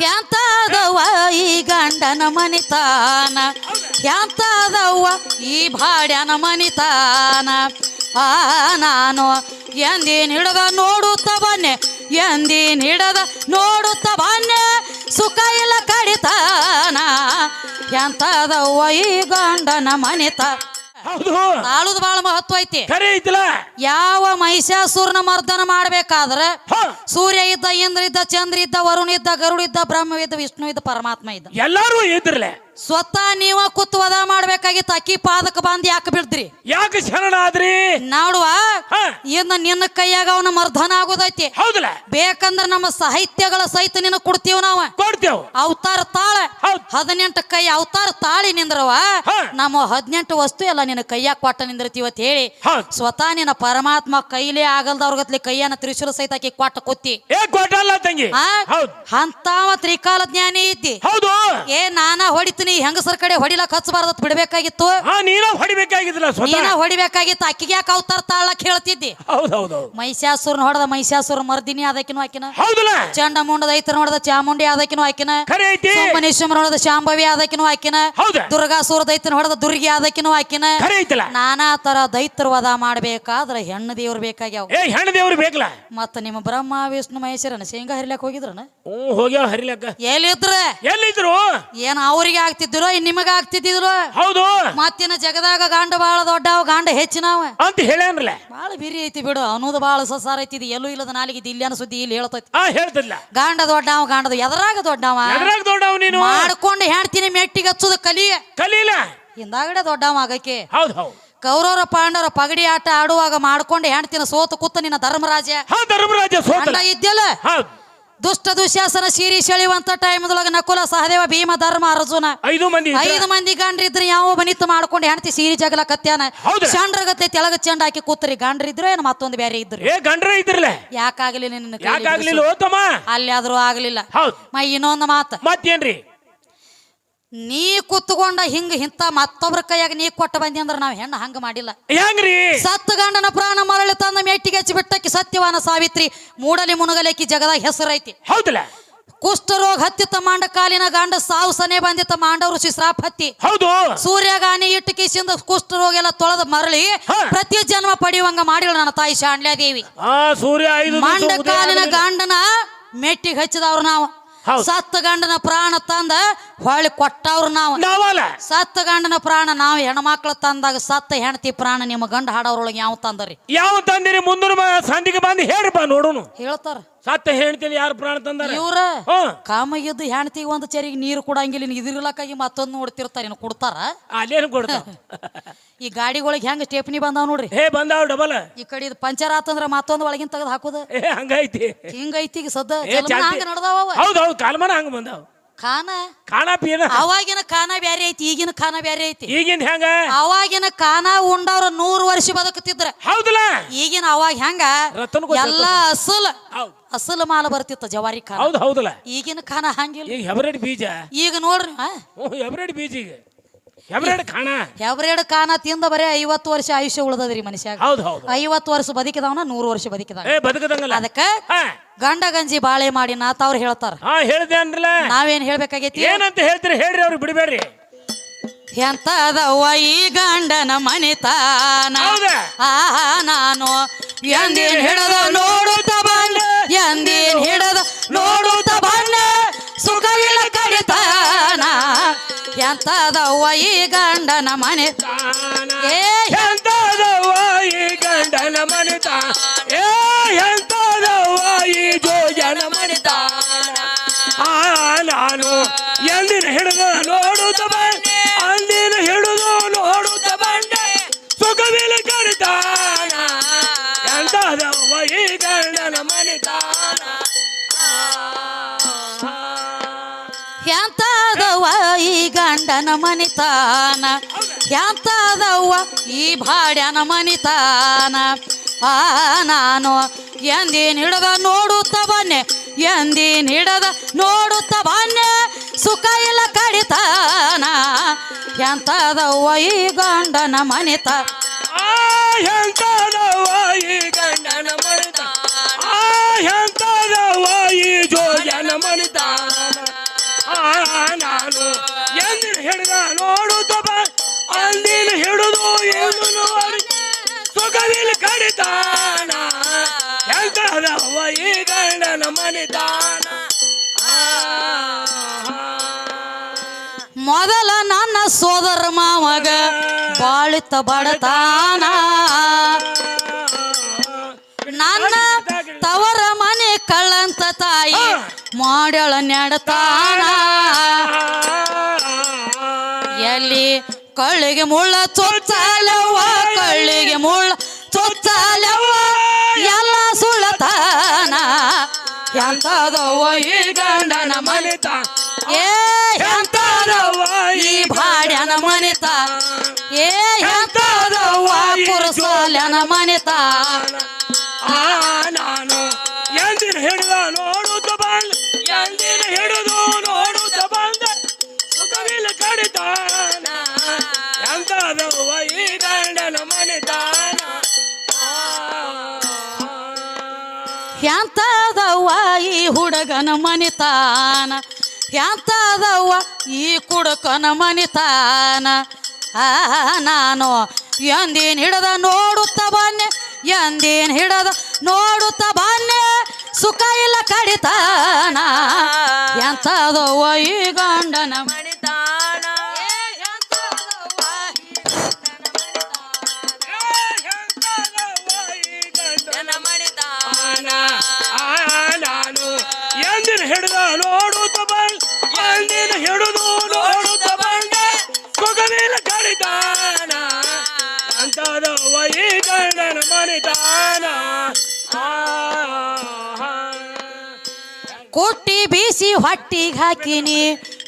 ಎಂತದವ್ವ ಈ ಗಂಡನ ಮನಿತಾನ? ಎಂತದವ್ವ ಈ ಭಾಡ್ಯನ ಮನಿತಾನ? ಆ, ನಾನು ಎಂದಿನ ಹಿಡದ ನೋಡುತ್ತ ಬನ್ನೆ, ಎಂದಿನ ಹಿಡದ ನೋಡುತ್ತ ಬನ್ನೆ, ಸುಖ ಇಲ್ಲ ಕಡಿತಾನ? ಎಂತದವ್ವ ಈ ಗಂಡನ ಮನಿತ ಹೌದು. ತಾಳುದು ಬಾಳ ಮಹತ್ವ ಐತಿ. ಐತಿಲ್ಲ. ಯಾವ ಮಹಿಷಾಸುರನ ಮರ್ದನ ಮಾಡ್ಬೇಕಾದ್ರೆ ಸೂರ್ಯ ಇದ್ದ ಇಂದ್ರ ಇದ್ದ ಚಂದ್ರ ಇದ್ದ ವರುಣ ಇದ್ದ ಗರುಡ ಇದ್ದ ಬ್ರಹ್ಮ ಇದ್ದ ವಿಷ್ಣು ಇದ್ದ ಪರಮಾತ್ಮ ಇದ್ದ. ಎಲ್ಲಾರು ಇದ್ರಲೆ ಸ್ವತಃ ನೀವ ಕುತ್ ವದ ಮಾಡ್ಬೇಕಾಗಿತ್ತು ಅಕ್ಕಿ ಪಾದಕ ಬಂದ್ ಯಾಕೆ ಬಿಡ್ದ್ರಿ ಯಾಕೆ ಶರಣ ಆದ್ರಿ? ನೋಡುವ ಹ. ಇನ್ನು ನಿನ್ನ ಕೈಯಾಗ ಅವನ ಮರ್ಧನ ಆಗೋದೈತಿ. ಹೌದಲ್ಲ? ಬೇಕಂದ್ರ ನಮ್ಮ ಸಾಹಿತ್ಯಗಳ ಸಹಿತ ನಿನ್ನ ಕೊಡ್ತೀವಿ ನಾವ. ಕೊಡ್ತೇವ್. ಅವತಾರ ತಾಳ. ಹೌದ್. ಹದಿನೆಂಟು ಕೈ ಅವತಾರ ತಾಳಿ ನಿಂದ್ರವ. ಹ. ನಮ್ಮ ಹದಿನೆಂಟು ವಸ್ತು ಎಲ್ಲ ನಿನ್ನ ಕೈಯಾಗ ಕೊಟ್ಟ ನಿಂದಿರ್ತೀವಿ ಅಂತ ಹೇಳಿ. ಹೌದ್. ಸ್ವತಃ ನಿನ್ನ ಪರಮಾತ್ಮ ಕೈಲೇ ಆಗಲ್ದವ್ರಗತ್ಲಿ ಕೈಯನ್ನ ತ್ರಿಶೂಲ ಸಹಿತ ಆಕಿ ಕೊಟ್ಟ ಕೊತ್ತಿ ಏ ಕೊಟ್ಟಲ್ಲ ತಂಗಿ. ಆ? ಹೌದ್. ಅಂತಾವ ತ್ರಿಕಾಲ ಜ್ಞಾನಿ ಇದ್ದಿ. ಹೌದು. ಏ ನಾನಾ ಹೊಡಿತೀನಿ ಹೆಂಗಸರ ಕಡೆ ಹೊಡಿಲಕ್ ಹಚ್ಚಬಾರ್ದತ್ ಬಿಡಬೇಕಾಗಿತ್ತು. ಹಾ ನೀನ ಹೊಡಿಬೇಕಾಗಿದ್ದಿಲ್ಲ ಸ್ವತಃ. ನೀನ ಹೊಡಿಬೇಕಾಗಿತ್ತು. ಅಕ್ಕಿಗೆ ಯಾಕೆ ಅವತಾರ ತಾಳಕ್ ಹೇಳ್ತಿದ್ದಿ? ಹೌದ್ ಹೌದ್ ಹೌದ್ ಮಹಿಷಾಸುರನ ಹೊಡೆದ ಮಹಿಷಾಸುರ ಮರ್ದಿನಿ ಆದಕಿನೂ ಆಕಿನ. ಹೌದಲ್ಲ. ಚಂಡ ಮುಂಡದ ಐತರ ನೋಡದ ಚಾಮುಂಡಿ ಆದಕಿನೂ ಆಕಿನ. ಖರೆ ಐತಿ. ಹೊಡೆದ ಶಾಂಭವಿ ಆದಕಿನೂ ಆಕಿನ. ಹೌದ. ದುರ್ಗಾಸುರ ದೈತನ ಹೊಡೆದ ದುರ್ಗಿ ಆದಕಿನೂ ಆಕಿನ. ಖರೆ ಐತಲ್ಲ. ನಾನಾ ತರ ದೈತ್ರ ವಧ ಮಾಡ್ಬೇಕಾದ್ರ ಹೆಣ್ಣು ದೇವ್ರು ಬೇಕಾಗ್ಯಾವ. ಏ ಹೆಣ್ಣು ದೇವ್ರು ಬೇಕಲ್ಲ. ಮತ್ತ ನಿಮ್ಮ ಬ್ರಹ್ಮ ವಿಷ್ಣು ಮಹೇಶ್ವರನ ಶೇಂಗಾ ಹರಿಲಕ್ ಹೋಗಿದ್ರನ? ಹ್ಞೂ ಹೋಗ್ಯಾವ ಹರಿಲಕ್ಕ. ಎಲ್ಲಿದ್ರ? ಎಲ್ಲಿದ್ರು? ಏನ್ ಅವ್ರಿಗೆ ಆಗ್ತಿದ್ರು ಇನ್ ನಿಮಗ ಆಗ್ತಿದ್ರು ಹೌದು. ಮತ್ತಿನ ಜಗದಾಗ ಗಾಂಡ ಬಾಳ ದೊಡ್ಡವ ಗಾಂಡ ಹೆಚ್ಚಿನವ ಅಂತ ಹೇಳ್ಯಾನ್ರಲ್ಲ. ಬಾಳ ಬಿರಿ ಐತಿ ಬಿಡು ಅನ್ನೋದು ಬಾಳ ಸಸಾರ ಐತಿ ಇದು ಎಲ್ಲೂ ಇಲ್ಲದ ನಾಲಿಗೆ ಇಲ್ಲಿ ಅನ್ನೋ ಸುದ್ದಿ ಇಲ್ಲಿ ಹೇಳ್ತೈತಿ. ಆ ಹೇಳ್ತಿಲ್ಲ ಗಾಂಡ ದೊಡ್ಡವ ಗಾಂಡದ ಎದರಾಗ ದೊಡ್ಡವ? ದೊಡ್ಡವ ದೊಡ್ಡವ್ ನೀನು? ಮಾಡ್ಕೊಂಡು ಹೇಳ್ತೀನಿ ಮೆಟ್ಟಿಗೆ ಹಚ್ಚುದ ಕಲಿಯ ಕಲೀಲ. ಹಿಂದಾಗಡೆ ದೊಡ್ಡವ ಆಗಕ್ಕೆ. ಹೌದು ಹೌದು. ಕೌರವರ ಪಾಂಡವರ ಪಗಡಿ ಆಟ ಆಡುವಾಗ ಮಾಡ್ಕೊಂಡು ಹೆಣ್ತಿನ ಸೋತು ಕೂತ ನಿನ್ನ ಧರ್ಮರಾಜ ಧರ್ಮರಾಜ ಸೋತ ಇದ್ದಲ್ಲ ದುಷ್ಟ ದುಶ್ಯಾಸನ ಸೀರಿ ಸೆಳೆಯುವಂತ ಟೈಮ್ದೊಳಗ ನಕುಲ ಸಹದೇವ ಭೀಮ ಧರ್ಮ ಅರ್ಜುನ ಐದು ಮಂದಿ. ಐದು ಮಂದಿ ಗಾಂಡ್ರಿದ್ರೆ ಯಾವ ಬನಿತ್ತು ಮಾಡ್ಕೊಂಡು ಹೆಣ್ತಿ ಸೀರಿ ಜಗಲ ಕತ್ಯಾನ? ಚಂಡ್ರಗತ್ತೆ ತೆಳಗ ಚಂಡ ಹಾಕಿ ಕೂತ್ರಿ. ಗಂಡ್ರಿದ್ರು ಏನು ಮತ್ತೊಂದು ಬೇರೆ ಇದ್ರು? ಏ ಗಂಡ್ರ ಇದ್ರಲ್ಲ? ಯಾಕಾಗ್ಲಿಲ್ಲ ನಿನ್ನ ಯಾಕಾಗ್ಲಿಲ್ಲ ಅಲ್ಲಿ ಆದ್ರೂ ಆಗ್ಲಿಲ್ಲ. ಮೈ ಮ ಇನ್ನೊಂದು ಮಾತು. ಮತ್ತೇನ್ರಿ? ನೀ ಕುತ್ಕೊಂಡ ಹಿಂಗ ಹಿಂತ ಮತ್ತೊಬ್ರ ಕೈಯಾಗ ನೀ ಕೊಟ್ಟ ಬಂದಿ ಅಂದ್ರ ನಾವ್ ಹೆಣ್ಣ ಹಂಗ ಮಾಡಿಲ್ಲ. ಹೆಂಗ್ರಿ? ಸತ್ತ ಗಂಡನ ಪ್ರಾಣ ಮರಳಿ ತಂದ ಮೆಟ್ಟಿಗೆ ಹಚ್ಚಿ ಬಿಟ್ಟಕ್ಕೆ ಸತ್ಯವಾನ ಸಾವಿತ್ರಿ. ಮೂಡಲಿ ಮುನಗಲೇಕಿ ಜಗದಾಗ ಹೆಸರೈತಿ. ಹೌದಲ್ಲ? ಕುಷ್ಠರೋಗ ಹತ್ತಿತ್ತ ಮಾಂಡ ಕಾಲಿನ ಗಂಡ ಸಾವು ಸನೆ ಬಂದಿತ್ತ ಋಷಿ ಶ್ರಾಪ್ ಹತ್ತಿ ಹೌದು. ಸೂರ್ಯಗಾನಿ ಇಟ್ಟು ಕಿಸಿಂದ ಕುಷ್ಠರೋಗ ಎಲ್ಲ ತೊಳೆದ ಮರಳಿ ಪ್ರತಿ ಜನ್ಮ ಪಡೆಯುವಂಗ ಮಾಡಿಲ್ಲ ನನ್ನ ತಾಯಿ ಶಾಂಡ್ಲಾದೇವಿ ಆ ಸೂರ್ಯ ಐದು ದಿವ್ಸ ಮಂಡ ಉದಯ ಕಾಲಿನ. ಗಂಡನ ಮೆಟ್ಟಿಗೆ ಹಚ್ಚಿದವ್ರು ನಾವು. ಸತ್ತ ಗಂಡನ ಪ್ರಾಣ ತಂದ ಹೊಳ್ಳಿ ಕೊಟ್ಟವ್ರು ನಾವು. ನಾವಲ್ಲ. ಸತ್ತ ಗಂಡನ ಪ್ರಾಣ ನಾವು ಹೆಣ್ಮಕ್ಳು ತಂದಾಗ ಸತ್ತ ಹೆಣ್ತಿ ಪ್ರಾಣ ನಿಮ್ಮ ಗಂಡ ಹಾಡೋರೊಳಗೆ ಯಾವ ತಂದರಿ? ಯಾವ ತಂದಿರಿ? ಮುಂದಿನ ಸಂಧಿಗೆ ಬಂದು ಹೇಳ್ರಪ್ಪ ನೋಡೋಣ ಹೇಳ್ತಾರ. ಸತ್ತ ಹೇಳ್ತೀನಿ ಯಾರು ಪ್ರಾಣ ತಂದಾರ? ಇವ್ರ ಹ್ಮ್ ಕಾಮಗಿದ್ದು ಹೆಣ್ತಿಗೆ ಒಂದು ಚರಿಗೆ ನೀರು ಕೊಡಂಗಿಲ್ಲ ಇನ್ನು ಇದಿರ್ಲಕ್ಕಾಗಿ ಮತ್ತೊಂದು ನೋಡ್ತಿರ್ತಾರ. ಇನ್ನು ಕೊಡ್ತಾರ? ಅಲ್ಲೇನು ಕೊಡ್ತಾವ ಈ ಗಾಡಿಗಳಿಗೆ ಹೆಂಗ್ ಸ್ಟೇಪ್ನಿ ಬಂದಾವ್ ನೋಡ್ರಿ? ಹೇ ಬಂದಾವ್ ಡಬಲ್. ಈ ಕಡೆ ಇದು ಪಂಚರ್ ಆತಂದ್ರ ಮತ್ತೊಂದು ಒಳಗಿನ ತೆಗೆದು ಹಾಕುದು? ಏ ಹಂಗೈತಿ. ಹಿಂಗೈತಿ ಈಗ ಸದ್ದ ಏ ಜಲ್ಮನ ಹಂಗ ನಡ್ದಾವ ಅವ. ಹೌದು ಹೌದು ಕಾಲ್ಮನ ಹಂಗ ಬಂದಾವ್. ಖಾನ ಖಾನ ಪೀನ ಅವಾಗಿನ ಖಾನ ಬ್ಯಾರೆ ಐತಿ ಈಗಿನ ಖಾನ ಬ್ಯಾರೆ ಐತಿ. ಈಗಿನ ಹೆಂಗ? ಅವಾಗಿನ ಖಾನ ಉಂಡವ್ರ ನೂರು ವರ್ಷ ಬದುಕುತ್ತಿದ್ರ. ಹೌದಲ್ಲ? ಈಗಿನ ಅವಾಗ ಹೆಂಗ? ಎಲ್ಲ ಅಸಲ್ ಅಸಲ್ ಮಾಲ ಬರ್ತಿತ್ತು ಜವಾರಿ ಖಾನ ಹೌದು ಹೌದಲ್ಲ. ಈಗಿನ ಖಾನ ಹಂಗಿಲ್ಲ. ಈಗ ಹೆಬ್ರೇಡ್ ಬೀಜ? ಈಗ ನೋಡ್ರಿ ಹೆಬ್ರೇಡ್ ಬೀಜ ಈಗ. ಹೆಬ್ರೇಡ್ ಕಾಣ ತಿಂದ ಬರೇ ಐವತ್ತು ವರ್ಷ ಆಯುಷ್ಯ ಉಳ್ದದ್ರಿ ಮನುಷ್ಯಾಗ. ಹೌದು ಹೌದು. ಐವತ್ತು ವರ್ಷ ಬದುಕಿದವನ ನೂರು ವರ್ಷ ಬದುಕಿದ ಏ ಬದುಕದಂಗಲ್ಲ. ಅದಕ್ಕ ಗಂಡ ಗಂಜಿ ಬಾಳೆ ಮಾಡಿ ನಾತ ಅವ್ರು ಹೇಳ್ತಾರ. ಹಾ ಹೇಳ್ದೆ ಅನ್ರಲ್ಲ ನಾವೇನ್ ಹೇಳ್ಬೇಕಾಗೈತಿ? ಏನಂತ ಹೇಳ್ತೀರಿ ಹೇಳ್ರಿ ಅವ್ರಿಗೆ ಬಿಡಬೇಡ್ರಿ. ಎಂತದವ್ವ ಈ ಗಂಡನ ಮನಿತಾನ? ಹೌದಾ? ಆ ನಾನು ಎಂದೇನ್ ಹಿಡದ ನೋಡುತ್ತ ಬಂದ? ಎಂದೇನ್ ಹಿಡದ ನೋಡುತ್ತ ಬಂದೆ? ಎಂತದವ್ವ ಈ ಗಂಡನ ಮನೆ? ಏ ಎಂತದವ್ವ ಈ ಗಂಡನ ಮನಿತ ಏ ಎಂತದವ್ವ ಈ ಜೋಜನ ಮನಿತ ಆ ನಾನು ಎಂದಿನ ಹಿಡಿದು ನೋಡುತ್ತ ಬಂದೆ. ಅಂದಿನ ಹಿಡಿದು ನೋಡುತ್ತ ಬಂದೆ. ಸುಖವಿಲ್ಲ ಕರಿತಾನ ಎಂತದವ್ವ ಈ ಗಂಡನ ಈ ಗಂಡನ ಮನಿತಾನ. ಎಂತದವ್ವ? ಈ ಭಾಡ್ಯನ ಮನಿತಾನ. ಆ, ನಾನು ಎಂದಿನ ಹಿಡದ ನೋಡುತ್ತ ಬನ್ನೆ ಎಂದಿನ ಹಿಡದ ನೋಡುತ್ತ ಬನ್ನೆ, ಸುಖ ಇಲ್ಲ ಕಡಿತಾನ. ಎಂತದವ್ವ? ಈ ಗಂಡನ ಮನಿತ ಗಂಡನ ಮನಿತ ಎಂತದವ್ವ? ಈ ಜೋಜನ ಮನಿತಾನ. ನಾನು ಹಿಡಿದ ನೋಡುತ್ತ ಅಲ್ಲಿನ ಅಂದಿನ ಹಿಡಿದು ನೋಡಿ? ಸುಖವಿಲ್ ಕಡಿತಾನ ಎಂತದವ ಈ ಗಂಡನ ಮನಿತಾನ ಮೊದಲ ನನ್ನ ಸೋದರ ಮಾವಗ ಬಾಳಿತ ಬಡತಾನ. ನನ್ನ ತವರ ಮನೆ ಕಳ್ಳಂತ ತಾಯಿ ಮಾಡ್ಯಾಳ ನೆಡತಾನ. ಎಲ್ಲಿ ಕಳ್ಳಿಗೆ ಮುಳ್ಳ ಚೊಚ್ಚಾಲವ್ವ ಕಳ್ಳಿಗೆ ಮುಳ್ಳ ಚೊಚ್ಚಾಲವ್ವ ಎಲ್ಲ ಸುಳ್ಳತಾನ. ಎಂತದವ್ವ ಈ ಗಂಡನ ಮನಿತ? ಏ ಎಂತದವ್ವ ಈ ಭಾಡ್ಯನ ಮನಿತ? ಏ ಎಂತದವ್ವ ಕುರುಸಾಲ್ಯನ ಮನಿತ? ಆ, ನಾನು ಹಿಡಿದ ಹಿಡಿದು ನೋಡುತ್ತ ಬಂದ. ಸುಖವಿಲ್ಲ ಕಡಿತಾನ ಎಂತದವ್ವ ಈ ಹುಡುಗನ ಮನಿತಾನ ಎಂತದವ್ವ ಈ ಕುಡುಕನ ಮನಿತಾನ ಆ ನಾನು ಎಂದೇನು ಹಿಡದ ನೋಡುತ್ತ ಬನ್ನೆ? ಎಂದೇನು ಹಿಡದ ನೋಡುತ್ತ ಬನ್ನೆ? ಸುಖ ಇಲ್ಲ ಕಡಿತಾನ? ಎಂತದವ್ವ ಈ ಗಂಡನ ಮಣಿತಾನ ಗಂಡನ ಕುಟ್ಟಿ ಬೀಸಿ ಹೊಟ್ಟಿಗೆ ಹಾಕಿನಿ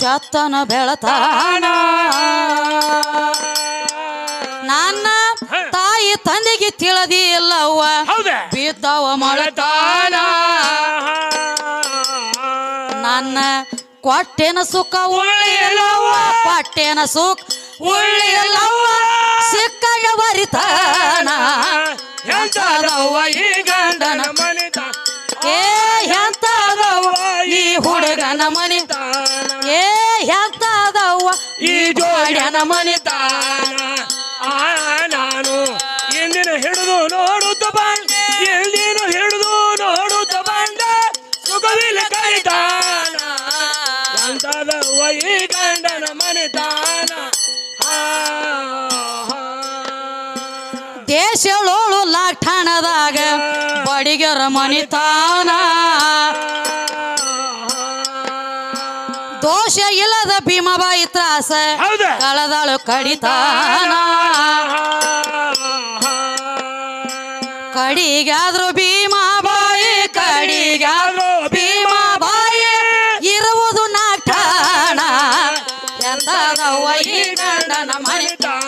ಚತ್ತನ ಬೆಳತಾನ. ನನ್ನ ತಾಯಿ ತಂದೆಗೆ ತಿಳಿದಿಲ್ಲವ್ವ ಹೌದಾ? ಬಿದ್ದವ ಮಳತಾನ. ನನ್ನ ಕೊಟ್ಟೆನ ಸುಖ ಉಳ್ಳಿಲ್ಲವ್ವ ಕೊಟ್ಟೆನ ಸುಖ ಉಳ್ಳಿಲ್ಲವ್ವ ಸಿಕ್ಕಾಗ ಬರಿತಾನ ಎಂತದವ ಈ ಗಂಡನ ಮನಿತ. ಏ ಎಂತದವ ಈ ಹುಡುಗನ ಮನಿತ. ಏ ಎಂತದವ ಈ ಜೋಡನ ಮನಿತಾನ. ಆ ನಾನು ಎಂದಿನ ಹಿಡಿದು ನೋಡುತ್ತ ಬಂದೆ. ಎಂದಿನ ಹಿಡಿದು ನೋಡುತ್ತ ಬಂದೆ. ಸುಖವಿಲ್ಲ ಕರಿತಾನ. ಎಂತದವ ಈ ಗಂಡನ ಮನಿತಾನ. ಆ, ಬಡಿಗರ ಮನಿತಾನ. ದೋಷ ಇಲ್ಲದ ಭೀಮಬಾಯಿ ತ್ರಾಸ ಕಳದಳು ಕಡಿತಾನ. ಕಡಿಗಾದ್ರು ಭೀಮಾಬಾಯಿ ಕಡಿಗಾದ್ರು ಭೀಮಾಬಾಯಿ ಇರುವುದು ನಾಟಾಣ ಎಂತದವ್ವ ಈ ಗಂಡನ ಮನಿತಾನ?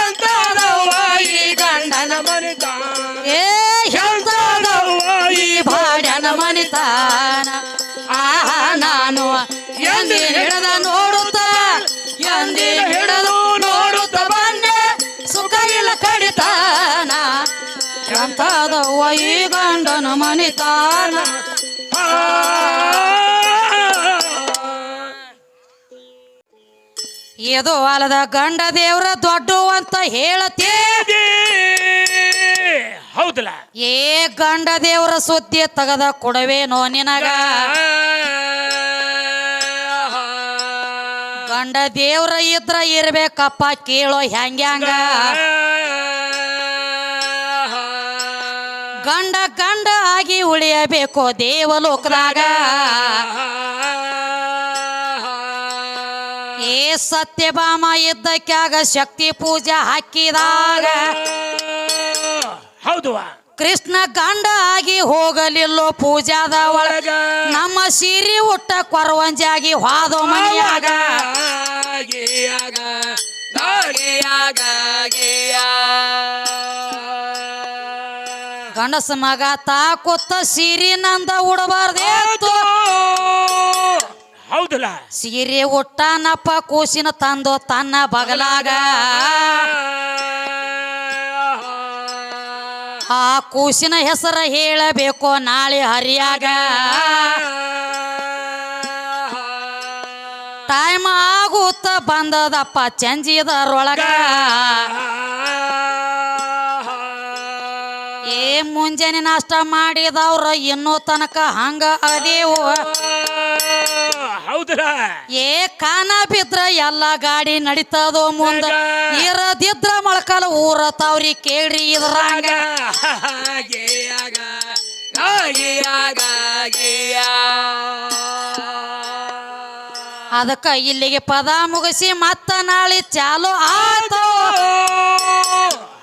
ಎಂತದವ್ವ ಈ ಗಂಡನ ಏ ಈ ಗಂಡನ ಮನಿತಾನ ಇದು ಅಲದ ಗಂಡ ದೇವ್ರ ದೊಡ್ಡ ಅಂತ ಹೇಳ್ತಿ ಹೌದಲ್ಲ ಏ ಗಂಡ ದೇವ್ರ ಸುದ್ದಿ ತಗದ ಕೊಡವೇನೋ ನಿನಗ ಗಂಡ ದೇವ್ರ ಇದ್ರ ಇರ್ಬೇಕಪ್ಪ ಕೇಳೋ ಹೆಂಗ್ಯಾಂಗ ಗಂಡ ಗಂಡ ಆಗಿ ಉಳಿಯಬೇಕು ದೇವಲೋಕದಾಗ. ಏ ಸತ್ಯಭಾಮ ಇದ್ದಕ್ಕಾಗ ಶಕ್ತಿ ಪೂಜೆ ಹಾಕಿದಾಗ. ಹೌದು ಕೃಷ್ಣ ಗಂಡ ಆಗಿ ಹೋಗಲಿಲ್ಲೋ ಪೂಜಾದ ಒಳಗ. ನಮ್ಮ ಸೀರಿ ಉಟ್ಟ ಕೊರವಂಜಾಗಿ ಹಾದೋ ಮನೆಯಾಗ. ಗಂಡಸ ಮಗ ತಾಕೊತ್ತ ಸೀರಿ ನಂದ ಉಡಬಾರ್ದೇತು ಹೌದಲ್ಲ? ಸೀರೆ ಉಟ್ಟಾನಪ್ಪ ಕೂಸಿನ ತಂದು ತನ್ನ ಬಗಲಾಗ. ಆ ಕೂಸಿನ ಹೆಸರ ಹೇಳಬೇಕು ನಾಳೆ ಹರಿಯಾಗ. ಟೈಮ್ ಆಗುತ್ತ ಬಂದದಪ್ಪ ಚಂಜಿದರೊಳಗ. ಏ ಮುಂಜಾನೆ ನಾಷ್ಟ ಮಾಡಿದವ್ರ ಇನ್ನೂ ತನಕ ಹಂಗ ಅದೇವು? ಹೌದ್ರ ಏ ಕಾನ ಬಿದ್ರ ಎಲ್ಲ ಗಾಡಿ ನಡೀತದೋ ಮುಂದ? ಇರದಿದ್ರ ಮೊಳಕಾಲ ಊರ ತಾವ್ರಿ ಕೇಳ್ರಿ ಇದ್ರಾಗ. ಅದಕ್ಕ ಇಲ್ಲಿಗೆ ಪದ ಮುಗಿಸಿ ಮತ್ತ ನಾಳೆ ಚಾಲು ಆಯ್ತು.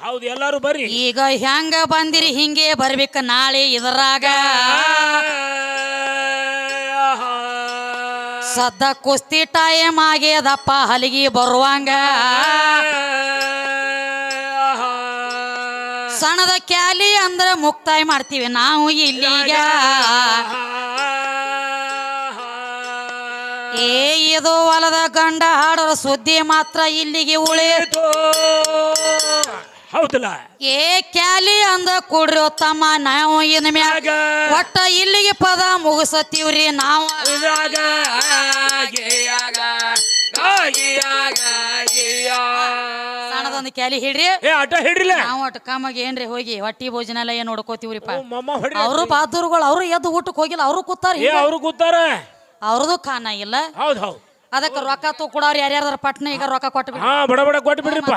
ಹೌದು ಎಲ್ಲಾರು ಬರ್ರಿ. ಈಗ ಹೆಂಗ ಬಂದಿರಿ ಹಿಂಗೆ ಬರ್ಬೇಕ ನಾಳೆ ಇದರಾಗ. ಸದ್ದ ಕುಸ್ತಿ ಟೈಮ್ ಆಗ್ಯದಪ್ಪ ಹಲಿಗಿ ಬರುವಂಗ. ಸಣದ ಕ್ಯಾಲಿ ಅಂದ್ರೆ ಮುಕ್ತಾಯ ಮಾಡ್ತೀವಿ ನಾವು ಇಲ್ಲಿಗ. ಏ ಇದು ಹೊಲದ ಗಂಡ ಹಾಡೋ ಸುದ್ದಿ ಮಾತ್ರ ಇಲ್ಲಿಗೆ ಉಳಿ. ಹೌದಲ್ಲ? ಏ ಕ್ಯಾಲಿ ಅಂದ ಕೂಡ್ರಿ ತಮ್ಮ ನಾವು ಇನ್ ಮ್ಯಾಗ ಒಟ್ಟ ಇಲ್ಲಿಗೆ ಪದ ಮುಗಿಸತ್ತೀವ್ರಿ ನಾವು. ಇದ್ರಾಗ ಸಣ್ಣದೊಂದು ಕ್ಯಾಲಿ ಹಿಡ್ರಿ. ಏ ಆಟ ಹಿಡ್ರಿಲ್ಲ. ನಾವು ಒಟ್ಟು ಕಮ್ಮಗೆ ಏನ್ರಿ ಹೋಗಿ ಹೊಟ್ಟಿ ಭೋಜನ ನೋಡ್ಕೋತೀವ್ರಿಪ್ಪ. ಮಮ್ಮ ಅವರು ಬಹಾದೂರ್ಗಳು ಅವರು ಎದ್ದು ಊಟಕ್ಕೆ ಹೋಗಿಲ್ಲ ಅವರು ಕೂತಾರ ಏ ಅವ್ರು ಕೂತಾರ? ಅವ್ರದ್ದು ಖಾನ ಇಲ್ಲ. ಹೌದ್ ಹೌದ್. ಅದಕ್ಕೆ ರೊಕ್ಕ ತೂ ಕೊಡೋರು ಯಾರ್ಯಾರ ಪಟ್ನ ಈಗ ರೊಕ್ಕ ಕೊಟ್ಟು ಹಾ ಬಡ ಬಡ ಕೊಟ್ಟು ಬಿಡ್ರಿಪ್ಪ